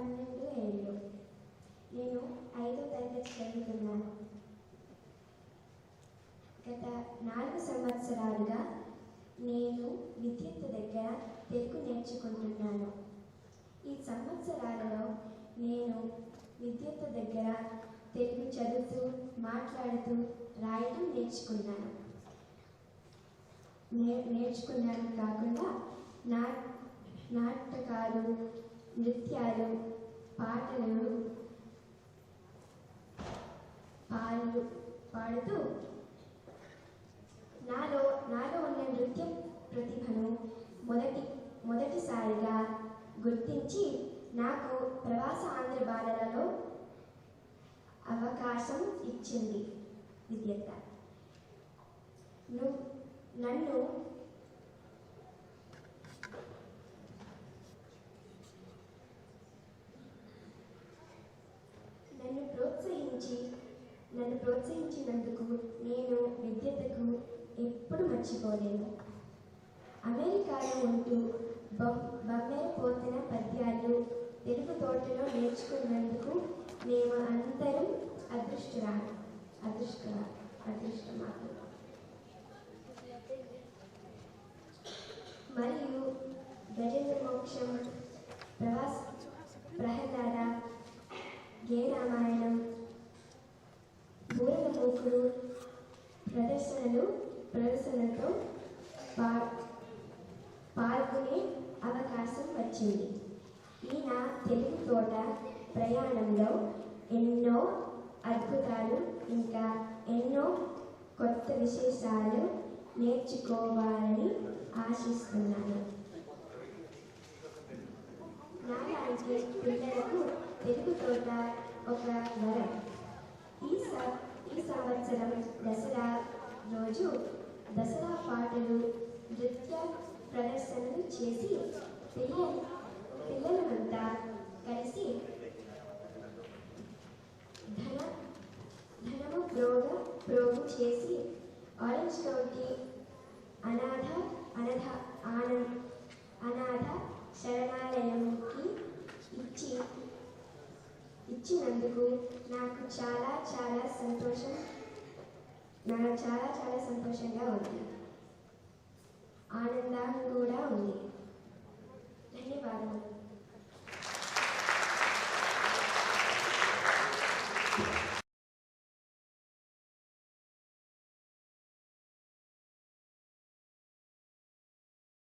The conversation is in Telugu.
పన్నెండు నేను నేను ఐదో తరగతి చదువుతున్నాను. గత నాలుగు సంవత్సరాలుగా నేను విద్యుత్ దగ్గర తెలుగు నేర్చుకుంటున్నాను. ఈ సంవత్సరాలలో నేను విద్యుత్ దగ్గర తెలుగు చదువుతూ మాట్లాడుతూ రాయడం నేర్చుకున్నాను. నేర్చుకున్నాను కాకుండా నా నాటకాలు నృత్యాలు పాటలు పాడు పాడుతూ నాలో నాలో ఉన్న నృత్య ప్రతిభను మొదటి మొదటిసారిగా గుర్తించి నాకు ప్రవాస ఆంధ్ర బాలలలో అవకాశం ఇచ్చింది విద్యత నన్ను గురించి నన్ను ప్రోత్సహించినందుకు నేను విద్యతకు ఎప్పుడు మర్చిపోలేను. అమెరికాలో ఉంటూ బొమ్ బొమ్మెర పోతన పద్యాలు తెలుగు తోటలో నేర్చుకున్నందుకు మేము అందరం అదృష్టరా అదృష్ట అదృష్టమాలు మరియు గజేంద్ర మోక్షం ప్రవాస్ ప్రహ్లాద గే రామాయణం ఇప్పుడు ప్రదర్శనలు ప్రదర్శనలతో పా పాల్గొనే అవకాశం వచ్చింది. ఈ నా తెలుగు తోట ప్రయాణంలో ఎన్నో అద్భుతాలు ఇంకా ఎన్నో కొత్త విశేషాలు నేర్చుకోవాలని ఆశిస్తున్నాను. నాలాంటి పిల్లలకు తెలుగు తోట ఒక వరం. ఈ సార్ ఈ సంవత్సరం దసరా రోజు దసరా పాటలు నృత్య ప్రదర్శనలు చేసి పిల్లలు పిల్లలంతా కలిసి ధన ధనము ప్రోగ ప్రోగు చేసి ఆరెంజ్ కౌంటీ అనాథ అనధ ఆనంద్ అనాథ శరణాలయంకి ఇచ్చి ఇచ్చినందుకు నాకు చాలా చాలా సంతోషం. నాకు చాలా చాలా సంతోషంగా ఉంది. ఆనందం కూడా ఉంది. ధన్యవాదాలు